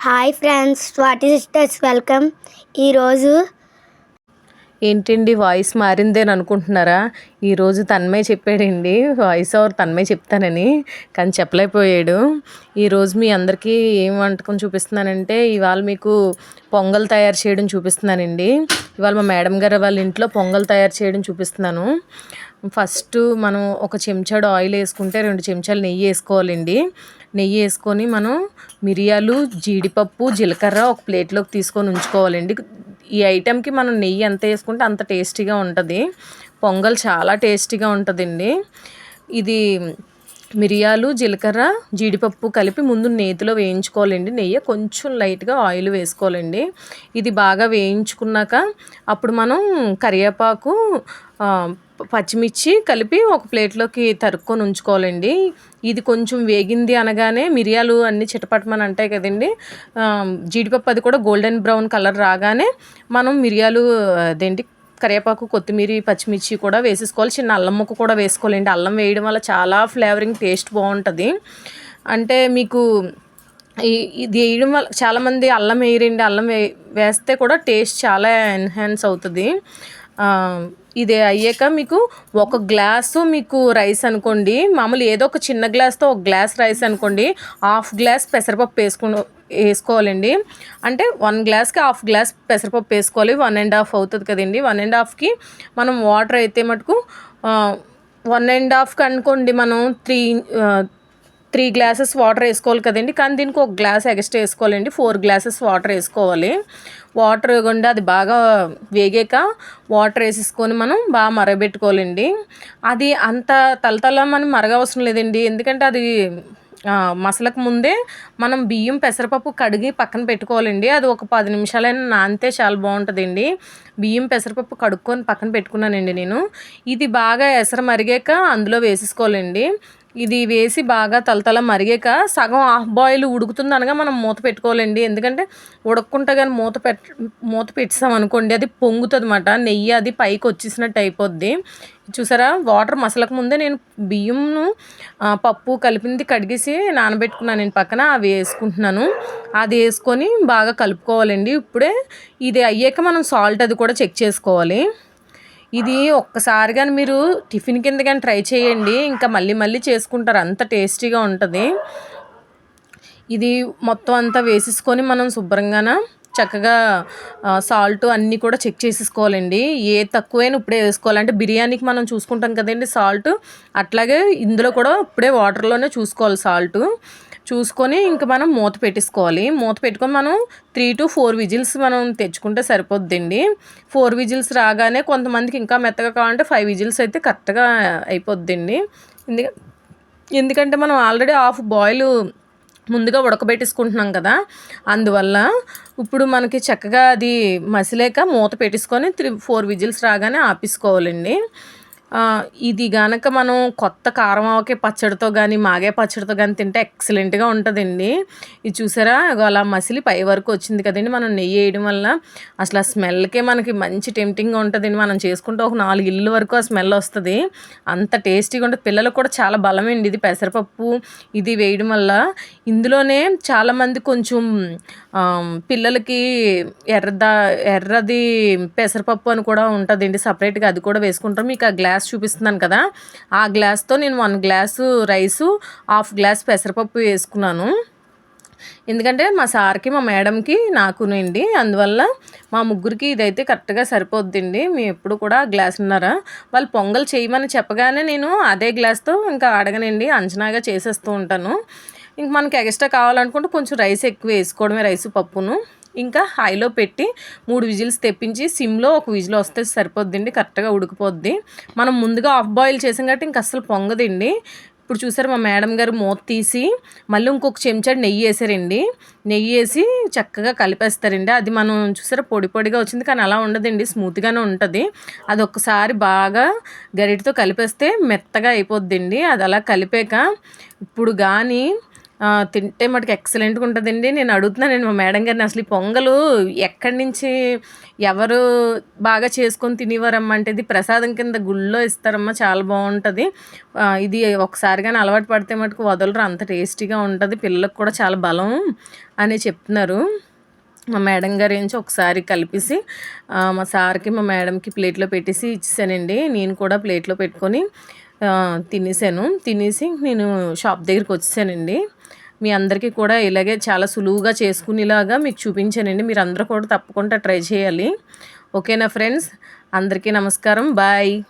Hi friends Swathi sisters welcome. ఈరోజు ఏంటండి voice మారిందేని అనుకుంటున్నారా? ఈరోజు తన్మయ్ చెప్పాడండి. వాయిస్ ఓవర్ తన్మే చెప్తానని కానీ చెప్పలేకపోయాడు. ఈరోజు మీ అందరికీ ఏం వంటకం చూపిస్తున్నానంటే ఇవాళ మీకు పొంగల్ తయారు చేయడం చూపిస్తున్నానండి. ఇవాళ మా మేడం గారు వాళ్ళ ఇంట్లో పొంగల్ తయారు చేయడం చూపిస్తున్నాను. ఫస్ట్ మనం ఒక చెంచాడు ఆయిల్ వేసుకుంటే రెండు చెంచాలు నెయ్యి వేసుకోవాలండి. నెయ్యి వేసుకొని మనం మిరియాలు జీడిపప్పు జీలకర్ర ఒక ప్లేట్లోకి తీసుకొని ఉంచుకోవాలండి. ఈ ఐటెంకి మనం నెయ్యి ఎంత వేసుకుంటే అంత టేస్టీగా ఉంటుంది. పొంగల్ చాలా టేస్టీగా ఉంటుందండి. ఇది మిరియాలు జీలకర్ర జీడిపప్పు కలిపి ముందు నేతిలో వేయించుకోవాలండి. నెయ్యి కొంచెం లైట్గా ఆయిల్ వేసుకోవాలండి. ఇది బాగా వేయించుకున్నాక అప్పుడు మనం కరివేపాకు పచ్చిమిర్చి కలిపి ఒక ప్లేట్లోకి తరుక్కొని ఉంచుకోవాలండి. ఇది కొంచెం వేగింది అనగానే మిరియాలు అన్ని చిటపటమని అంటాయి కదండి. జీడిపప్పు అది కూడా గోల్డెన్ బ్రౌన్ కలర్ రాగానే మనం మిరియాలు అదేంటి కరివేపాకు కొత్తిమీర పచ్చిమిర్చి కూడా వేసేసుకోవాలి. చిన్న అల్లం ముక్క కూడా వేసుకోవాలండి. అల్లం వేయడం వల్ల చాలా ఫ్లేవరింగ్ టేస్ట్ బాగుంటుంది. అంటే మీకు ఇది వేయడం వల్ల చాలామంది అల్లం వేయరండి. అల్లం వే వేస్తే కూడా టేస్ట్ చాలా ఎన్హాన్స్ అవుతుంది. ఇది అయ్యాక మీకు ఒక గ్లాసు మీకు రైస్ అనుకోండి. మామూలు ఏదో ఒక చిన్న గ్లాస్తో ఒక గ్లాస్ రైస్ అనుకోండి. హాఫ్ గ్లాస్ పెసరపప్పు వేసుకుని వేసుకోవాలండి. అంటే వన్ గ్లాస్కి హాఫ్ గ్లాస్ పెసరపప్పు వేసుకోవాలి. వన్ అండ్ హాఫ్ అవుతుంది కదండి. వన్ అండ్ హాఫ్కి మనం వాటర్ అయితే మటుకు వన్ అండ్ హాఫ్కి అనుకోండి మనం త్రీ త్రీ గ్లాసెస్ వాటర్ వేసుకోవాలి కదండి. కానీ దీనికి ఒక గ్లాస్ ఎక్స్ట్రా వేసుకోవాలండి. ఫోర్ గ్లాసెస్ వాటర్ వేసుకోవాలి. వాటర్ గుండా అది బాగా వేగాక వాటర్ వేసేసుకొని మనం బాగా మరగబెట్టుకోవాలండి. అది అంత తలతల మనం మరగవసరం లేదండి. ఎందుకంటే అది మసలకు ముందే మనం బియ్యం పెసరపప్పు కడిగి పక్కన పెట్టుకోవాలండి. అది ఒక పది నిమిషాలైనా నానితే చాలా బాగుంటుందండి. బియ్యం పెసరపప్పు కడుక్కొని పక్కన పెట్టుకున్నానండి నేను. ఇది బాగా ఎసర మరిగాక అందులో వేసేసుకోవాలండి. ఇది వేసి బాగా తలతల మరిగాక సగం హాఫ్ బాయిల్ ఉడుకుతుంది అనగా మనం మూత పెట్టుకోవాలండి. ఎందుకంటే ఉడక్కుంటా కానీ మూత పెట్ మూత పెట్టాం అనుకోండి అది పొంగుతుంది అనమాట నెయ్యి అది పైకి వచ్చేసినట్టు అయిపోద్ది. చూసారా? వాటర్ మసలకు ముందే నేను బియ్యంను పప్పు కలిపింది కడిగేసి నానబెట్టుకున్నాను నేను పక్కన అవి వేసుకుంటున్నాను. అది వేసుకొని బాగా కలుపుకోవాలండి. ఇప్పుడే ఇది అయ్యాక మనం సాల్ట్ అది కూడా చెక్ చేసుకోవాలి. ఇది ఒక్కసారి కానీ మీరు టిఫిన్ కింద కానీ ట్రై చేయండి. ఇంకా మళ్ళీ మళ్ళీ చేసుకుంటారు. అంత టేస్టీగా ఉంటుంది. ఇది మొత్తం అంతా వేసేసుకొని మనం శుభ్రంగాన చక్కగా సాల్ట్ అన్నీ కూడా చెక్ చేసేసుకోవాలండి. ఏ తక్కువైనా ఇప్పుడే వేసుకోవాలంటే బిర్యానీకి మనం చూసుకుంటాం కదండి సాల్ట్. అట్లాగే ఇందులో కూడా ఇప్పుడే వాటర్లోనే చూసుకోవాలి సాల్ట్. చూసుకొని ఇంక మనం మూత పెట్టేసుకోవాలి. మూత పెట్టుకొని మనం త్రీ టు ఫోర్ విజిల్స్ మనం తెచ్చుకుంటే సరిపోద్దండి. ఫోర్ విజిల్స్ రాగానే కొంతమందికి ఇంకా మెత్తగా కావాలంటే ఫైవ్ విజిల్స్ అయితే కరెక్ట్గా అయిపోద్దండి. ఎందుకంటే మనం ఆల్రెడీ హాఫ్ బాయిల్ ముందుగా ఉడకబెట్టేసుకుంటున్నాం కదా. అందువల్ల ఇప్పుడు మనకి చక్కగా అది మసిలేక మూత పెట్టేసుకొని త్రీ ఫోర్ విజిల్స్ రాగానే ఆపేసుకోవాలండి. ఇది గనక మనం కొత్త కారం ఆవకాయ పచ్చడితో కానీ మాగే పచ్చడితో కానీ తింటే ఎక్సలెంట్గా ఉంటుందండి. ఇది చూసారా? అలా మసిలి పై వరకు వచ్చింది కదండి. మనం నెయ్యి వేయడం వల్ల అసలు ఆ స్మెల్కే మనకి మంచి టెంప్టింగ్గా ఉంటుందండి. మనం చేసుకుంటే ఒక నాలుగు ఇల్లు వరకు ఆ స్మెల్ వస్తుంది. అంత టేస్టీగా ఉంటుంది. పిల్లలకు కూడా చాలా బలమండి ఇది పెసరపప్పు. ఇది వేయడం వల్ల ఇందులోనే చాలామంది కొంచెం పిల్లలకి ఎర్రద ఎర్రది పెసరపప్పు అని కూడా ఉంటుందండి. సపరేట్గా అది కూడా వేసుకుంటాం మీకు ఆ గ్లాస్ గ్లాస్ చూపిస్తున్నాను కదా ఆ గ్లాస్తో నేను one glass rice half glass పెసరపప్పు వేసుకున్నాను. ఎందుకంటే మా సార్కి మా మేడంకి నాకునండి. అందువల్ల మా ముగ్గురికి ఇదైతే కరెక్ట్గా సరిపోద్దండి. మేము ఎప్పుడు కూడా గ్లాస్ ఉన్నారా వాళ్ళు పొంగల్ చేయమని చెప్పగానే నేను అదే గ్లాస్తో ఇంకా అడగనండి అంచనాగా చేసేస్తూ ఉంటాను. ఇంక మనకి ఎక్స్ట్రా కావాలనుకుంటే కొంచెం రైస్ ఎక్కువ వేసుకోవడమే రైస్ పప్పును. ఇంకా హైలో పెట్టి మూడు విజిల్స్ తెప్పించి సిమ్లో ఒక విజిల్ వస్తే సరిపోద్దండి కరెక్ట్గా ఉడికిపోద్ది. మనం ముందుగా ఆఫ్ బాయిల్ చేసాం కాబట్టి ఇంక అస్సలు పొంగదండి. ఇప్పుడు చూసారు మా మేడం గారు మూత తీసి మళ్ళీ ఇంకొక చెంచాడు నెయ్యి వేసారండి. నెయ్యి వేసి చక్కగా కలిపేస్తారండి. అది మనం చూసారా పొడి పొడిగా వచ్చింది కానీ అలా ఉండదండి స్మూత్గానే ఉంటుంది. అది ఒక్కసారి బాగా గరిటితో కలిపేస్తే మెత్తగా అయిపోద్దండి. అది అలా కలిపాక ఇప్పుడు కానీ తింటే మటుకు ఎక్సలెంట్గా ఉంటుందండి. నేను అడుగుతున్నాను మా మేడం గారిని అసలు ఈ పొంగలు ఎక్కడి నుంచి ఎవరు బాగా చేసుకొని తినేవారమ్మ అంటే ఇది ప్రసాదం కింద గుళ్ళో ఇస్తారమ్మా చాలా బాగుంటుంది. ఇది ఒకసారి కానీ అలవాటు పడితే మటుకు వదలరు అంత టేస్టీగా ఉంటుంది పిల్లలకు కూడా చాలా బలం అని చెప్తున్నారు. మా మేడం గారు ఏంచి ఒకసారి కలిపేసి మా సార్కి మా మేడంకి ప్లేట్లో పెట్టేసి ఇచ్చేసానండి. నేను కూడా ప్లేట్లో పెట్టుకొని తినేసాను. తినేసి నేను షాప్ దగ్గరికి వచ్చేసానండి. మీ అందరికీ కూడా ఇలాగే చాలా సులువుగా చేసుకునేలాగా మీకు చూపించానండి. మీరు అందరూ కూడా తప్పకుండా ట్రై చేయాలి. ఓకేనా ఫ్రెండ్స్? అందరికీ నమస్కారం. బాయ్.